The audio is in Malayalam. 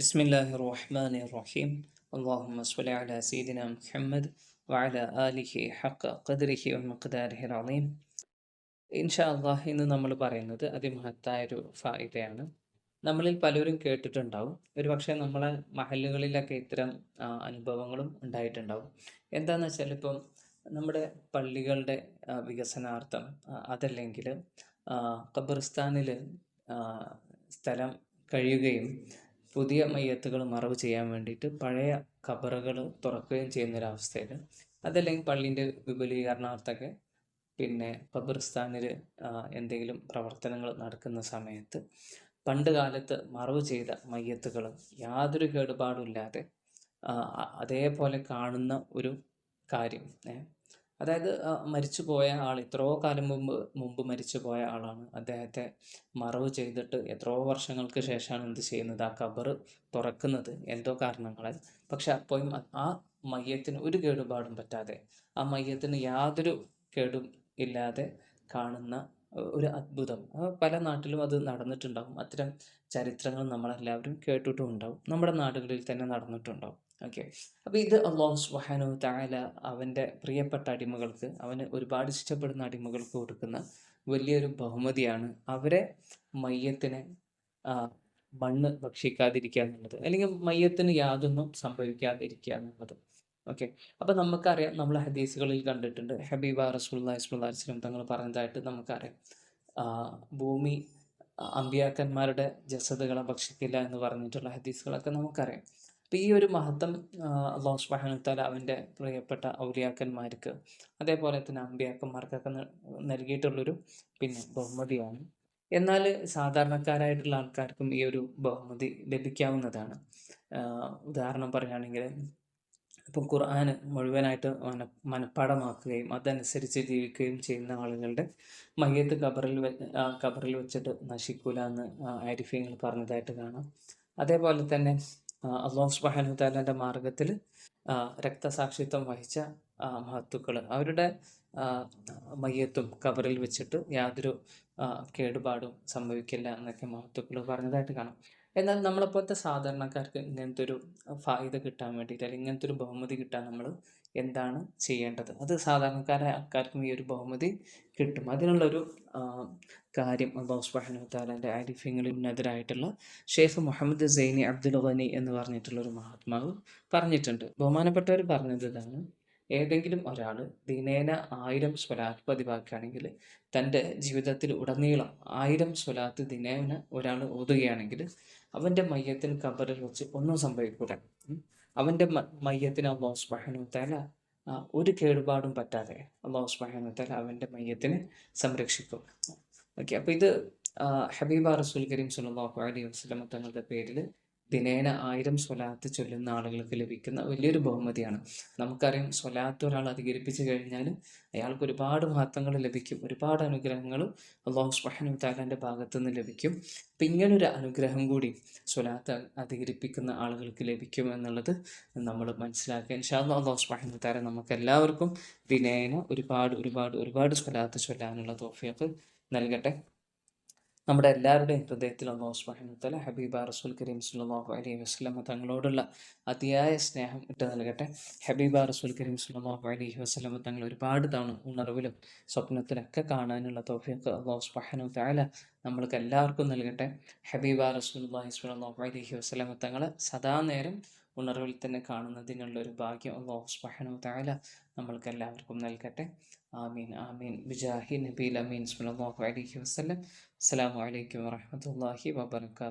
ബിസ്മില്ലാഹി റഹ്മാൻ റഹീം അള്ളാഹുമ്മ സ്വല അല സീദിന മുഹമ്മദ് വഅല ആലിഹി ഹക്ക ഖദ്രിഹി വമഖ്ദാരിഹി അലീം ഇൻഷാ അള്ളാഹ് ഇന്ന് നമ്മൾ പറയുന്നത് അതിമഹത്തായ ഒരു ഫായിദയാണ്. നമ്മളിൽ പലരും കേട്ടിട്ടുണ്ടാവും. ഒരുപക്ഷെ നമ്മളെ മഹലുകളിലൊക്കെ ഇത്തരം അനുഭവങ്ങളും ഉണ്ടായിട്ടുണ്ടാവും. എന്താണെന്ന് വെച്ചാൽ ഇപ്പം നമ്മുടെ പള്ളികളുടെ വികസനാർത്ഥം അതല്ലെങ്കിൽ ഖബർസ്ഥാനിൽ സ്ഥലം കഴിയുകയും പുതിയ മയ്യത്തുകൾ മറവ് ചെയ്യാൻ വേണ്ടിയിട്ട് പഴയ ഖബറുകൾ തുറക്കുകയും ചെയ്യുന്നൊരവസ്ഥയിൽ അതല്ലെങ്കിൽ പള്ളീന്റെ വിപുലീകരണാർത്ഥമൊക്കെ പിന്നെ ഖബർസ്ഥാനിൽ എന്തെങ്കിലും പ്രവർത്തനങ്ങൾ നടക്കുന്ന സമയത്ത് പണ്ട് കാലത്ത് മറവ് ചെയ്ത മയ്യത്തുകൾ യാതൊരു കേടുപാടുമില്ലാതെ അതേപോലെ കാണുന്ന ഒരു കാര്യം. അതായത് മരിച്ചു പോയ ആൾ എത്രയോ കാലം മുമ്പ് മുമ്പ് മരിച്ചു പോയ ആളാണ്. അദ്ദേഹത്തെ മറവ് ചെയ്തിട്ട് എത്രയോ വർഷങ്ങൾക്ക് ശേഷമാണ് എന്ത് ചെയ്യുന്നത്? ആ കബർ തുറക്കുന്നത്. എന്തോ കാരണങ്ങളാൽ. പക്ഷെ അപ്പോഴും ആ മയ്യത്തിന് ഒരു കേടുപാടും പറ്റാതെ ആ മയ്യത്തിന് യാതൊരു കേടും ഇല്ലാതെ കാണുന്ന ഒരു അത്ഭുതം. പല നാട്ടിലും അത് നടന്നിട്ടുണ്ടാകും അത്തരം ചരിത്രങ്ങൾ നമ്മളെല്ലാവരും കേട്ടിട്ടും ഉണ്ടാവും. നമ്മുടെ നാടുകളിൽ തന്നെ നടന്നിട്ടുണ്ടാവും. ഓക്കെ അപ്പോൾ ഇത് അള്ളാഹു സുബ്ഹാനഹു വ തആല അവന്റെ പ്രിയപ്പെട്ട അടിമകൾക്ക് അവന് ഒരുപാട് ഇഷ്ടപ്പെടുന്ന അടിമകൾക്ക് കൊടുക്കുന്ന വലിയൊരു ബഹുമതിയാണ് അവരെ മയ്യത്തിനെ മണ്ണ് ഭക്ഷിക്കാതിരിക്കുക എന്നുള്ളത്. അല്ലെങ്കിൽ മയ്യത്തിന് യാതൊന്നും സംഭവിക്കാതിരിക്കുക എന്നുള്ളത്. ഓക്കെ അപ്പം നമുക്കറിയാം നമ്മൾ ഹദീസുകളിൽ കണ്ടിട്ടുണ്ട് ഹബീബ റസൂല്ലാ വസ്ലം തങ്ങൾ പറഞ്ഞതായിട്ട് നമുക്കറിയാം. ഭൂമി അമ്പിയാക്കന്മാരുടെ ജസതകളെ ഭക്ഷിക്കില്ല എന്ന് പറഞ്ഞിട്ടുള്ള ഹദീസുകളൊക്കെ നമുക്കറിയാം. അപ്പം ഈ ഒരു മഹത്വം അള്ളാഹു സുബ്ഹാനഹു താല അവന്റെ പ്രിയപ്പെട്ട ഔലിയാക്കന്മാർക്ക് അതേപോലെ തന്നെ അമ്പിയാക്കന്മാർക്കൊക്കെ നൽകിയിട്ടുള്ളൊരു പിന്നെ ബഹുമതിയാണ്. എന്നാൽ സാധാരണക്കാരായിട്ടുള്ള ആൾക്കാർക്കും ഈ ഒരു ബഹുമതി ലഭിക്കാവുന്നതാണ്. ഉദാഹരണം പറയുകയാണെങ്കിൽ ഇപ്പം ഖുർആൻ മുഴുവനായിട്ട് മന മനഃപ്പാടമാക്കുകയും അതനുസരിച്ച് ജീവിക്കുകയും ചെയ്യുന്ന ആളുകളുടെ മയ്യത്ത് ഖബറിൽ ഖബറിൽ വെച്ചിട്ട് നശിക്കൂല എന്ന് പറഞ്ഞതായിട്ട് കാണാം. അതേപോലെ തന്നെ അള്ളാഹു സുബ്ഹാനഹു താലാന്റെ മാർഗത്തിൽ രക്തസാക്ഷിത്വം വഹിച്ച മഹത്തുക്കൾ അവരുടെ മയ്യത്തും ഖബറിൽ വെച്ചിട്ട് യാതൊരു കേടുപാടും സംഭവിക്കില്ല എന്നൊക്കെ മഹത്തുക്കൾ പറഞ്ഞതായിട്ട് കാണാം. എന്നാൽ നമ്മളെപ്പോലത്തെ സാധാരണക്കാർക്ക് ഇങ്ങനത്തെ ഒരു ഫായിദ കിട്ടാൻ വേണ്ടിയിട്ട് അല്ലെങ്കിൽ ഇങ്ങനത്തെ ഒരു ബഹുമതി കിട്ടാൻ നമ്മൾ എന്താണ് ചെയ്യേണ്ടത്? അത് സാധാരണക്കാരായ ആൾക്കാർക്കും ഈ ഒരു ബഹുമതി കിട്ടും. അതിനുള്ളൊരു കാര്യം അള്ളാഹു സുബ്ഹാനഹു താലാന്റെ ആരിഫ്യങ്ങളിനെതിരായിട്ടുള്ള ഷെയ്ഖ് മുഹമ്മദ് സൈനി അബ്ദുൽ ഖനി എന്ന് പറഞ്ഞിട്ടുള്ള ഒരു മഹാത്മാവ് പറഞ്ഞിട്ടുണ്ട്. ബഹുമാനപ്പെട്ടവർ പറഞ്ഞത് ഇതാണ്. ഏതെങ്കിലും ഒരാൾ ദിനേന ആയിരം സ്വലാത്ത് പതിവാക്കുകയാണെങ്കിൽ തന്റെ ജീവിതത്തിൽ ഉടനീളം ആയിരം സ്വലാത്ത് ദിനേന ഒരാൾ ഓതുകയാണെങ്കിൽ അവന്റെ മയ്യത്തിന് കബറിൽ വെച്ച് ഒന്നും സംഭവിക്കൂല. അവന്റെ മയ്യത്തിന് അള്ളാഹു സുബ്ഹാനഹു തആല ഒരു കേടുപാടും പറ്റാതെ അള്ളാഹു സുബ്ഹാനഹു തആല അവന്റെ മയ്യത്തിനെ സംരക്ഷിക്കും ഓക്കെ അപ്പോൾ ഇത് ഹബീബ റസൂൽ കരീം സല്ലല്ലാഹു അലൈഹി വസല്ലം തങ്ങളുടെ പേരിൽ ദിനേന ആയിരം സ്വലാത്ത് ചൊല്ലുന്ന ആളുകൾക്ക് ലഭിക്കുന്ന വലിയൊരു ബഹുമതിയാണ്. നമുക്കറിയാം സ്വലാത്ത് ഒരാൾ അധികരിപ്പിച്ചു കഴിഞ്ഞാൽ അയാൾക്ക് ഒരുപാട് മഹത്വങ്ങൾ ലഭിക്കും. ഒരുപാട് അനുഗ്രഹങ്ങൾ അള്ളാഹു സുബ്ഹാനഹു താലാന്റെ ഭാഗത്തു നിന്ന് ലഭിക്കും. അപ്പം ഇങ്ങനൊരു അനുഗ്രഹം കൂടി സ്വലാത്ത് അധികരിപ്പിക്കുന്ന ആളുകൾക്ക് ലഭിക്കും എന്നുള്ളത് നമ്മൾ മനസ്സിലാക്കുക. ഇൻഷാ അള്ളാഹു സുബ്ഹാനഹു തആല നമുക്ക് എല്ലാവർക്കും ദിനേന ഒരുപാട് ഒരുപാട് ഒരുപാട് സ്വലാത്ത് ചൊല്ലാനുള്ള തോഫിയൊക്കെ നൽകട്ടെ. നമ്മുടെ എല്ലാവരുടെയും ഹൃദയത്തിൽ അള്ളാഹു സുബ്ഹാനഹു വതആല ഹബീബ റസൂൽ കരീം സുല്ലാഹു അലൈഹി വസ്ലമ തങ്ങളോടുള്ള അതിയായ സ്നേഹം ഇട്ട് നൽകട്ടെ. ഹബീബ റസൂൽ കരീം സുല്ലാഹു അലൈഹി വസ്ലമ തങ്ങൾ ഒരുപാട് തവണ ഉണർവിലും സ്വപ്നത്തിലൊക്കെ കാണാനുള്ള തൗഫീഖ് അള്ളാഹു സുബ്ഹാനഹു താല നമ്മൾക്ക് എല്ലാവർക്കും നൽകട്ടെ. ഹബീബ റസൂലുള്ളാഹി സ്വല്ലല്ലാഹു അലൈഹി വസ്ലമ തങ്ങളെ സദാ നേരം ഉണർവിൽ തന്നെ കാണുന്നതിനുള്ള ഒരു ഭാഗ്യം അള്ളാഹു സുബ്ഹാനഹു തആല നമ്മൾക്ക് എല്ലാവർക്കും നൽകട്ടെ. ആമീൻ ആമീൻ. ബിജാഹി നബീൽ അമീൻ സ്വല്ലല്ലാഹു അലൈഹി വസല്ലം. അസ്സലാമു അലൈക്കും വറഹ്മത്തുള്ളാഹി വബറകാതുഹു.